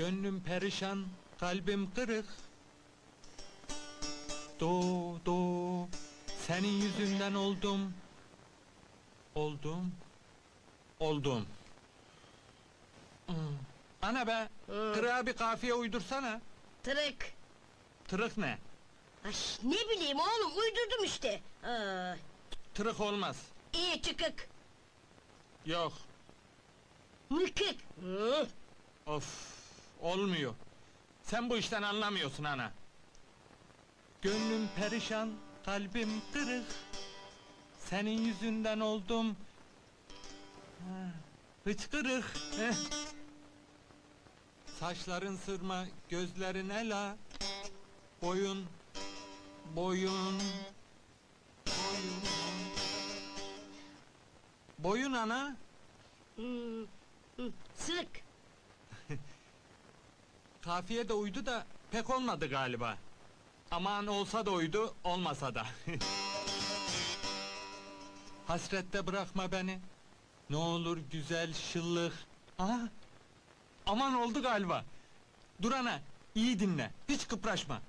Gönlüm perişan, kalbim kırık. Do do, senin yüzünden oldum. Oldum. Oldum. Hmm. Ana be, Hı. kırığa bir kafiye uydursana. Tırık. Tırık ne? Ay, ne bileyim oğlum uydurdum işte. Aa, Tırık olmaz. iyi çıkık. Yok, Mıkık. Hı. of, olmuyor. Sen bu işten anlamıyorsun ana. Gönlüm perişan, kalbim kırık. Senin yüzünden oldum. Hıçkırık. heh. Saçların sırma, gözlerin ela. Boyun, boyun, boyun. Boyun ana. Hı, hı, Sırık. Kafiye de uydu da pek olmadı galiba. Aman olsa da uydu, olmasa da. Hasrette bırakma beni. Ne olur güzel şıllık. Aha! Aman oldu galiba. Dur ana, iyi dinle, hiç kıpraşma.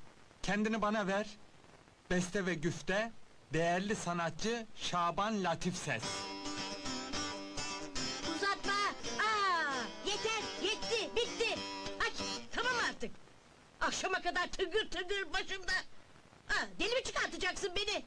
Kendini bana ver. Beste ve güfte, değerli sanatçı Şaban Latif Ses. Akşama kadar tıngır tıngır başımda. Aa, deli mi çıkartacaksın beni?